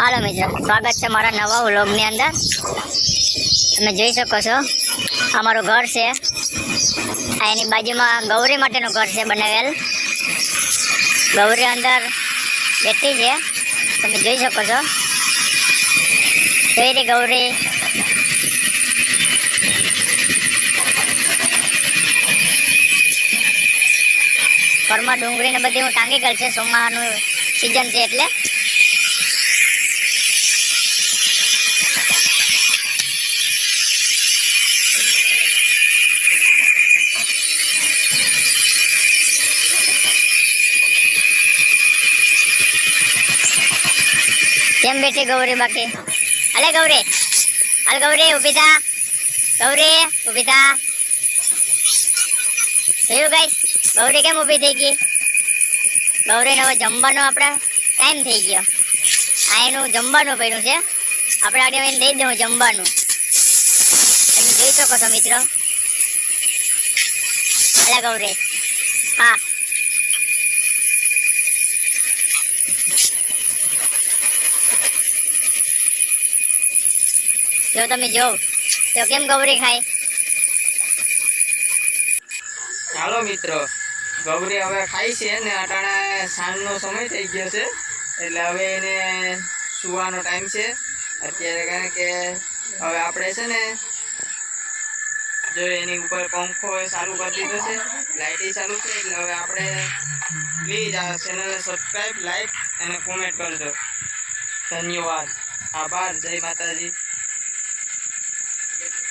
હાલો મિત્રો, સ્વાગત છે મારા નવા વ્લોગની અંદર. તમે જોઈ શકો છો, અમારું ઘર છે. આ એની બાજુમાં ગૌરી માટેનું ઘર છે બનાવેલ. ગૌરી અંદર બેઠી છે. તમે જોઈ શકો છો. જોઈ રહી ગૌરી. ઘરમાં ડુંગળીને બધી હું ટાંગી ગયેલ છે ચોમાસાનું સિઝન છે એટલે. કેમ બેઠી ગૌરી બાકી. અલે ગૌરી. અલ ગૌરી, ઊભી થા. ગૌરી, ઊભી થા. જોયું ગાઈસ ગૌરી કેમ ઊભી થઈ ગઈ? ગૌરીને હવે જમવાનો આપણે ટાઈમ થઈ ગયો. આ એનું જમવાનું પડ્યું છે. આપણે આગળ એને દઈ દઉં જમવાનું. તમે જોઈ શકો છો મિત્રો. અલે ગૌરી. હા. જો તમે જોવ તો કેમ ગૌરી ખાય? ચાલો મિત્રો. ગૌરી હવે ખાઈ છે ને અટાણે સાંજનો સમય થઈ ગયો છે. એટલે હવે એને સુવાનો ટાઈમ છે. અત્યારે કારણ કે હવે આપણે છે ને જો એની ઉપર પંખો ચાલુ કરી દીધો છે. લાઇટ ચાલુ છે. એટલે હવે આપણે પ્લીઝ આ ચેનલને સબસ્ક્રાઈબ લાઈક અને કોમેન્ટ કરજો. ધન્યવાદ. આભાર. જય માતાજી. Thank you.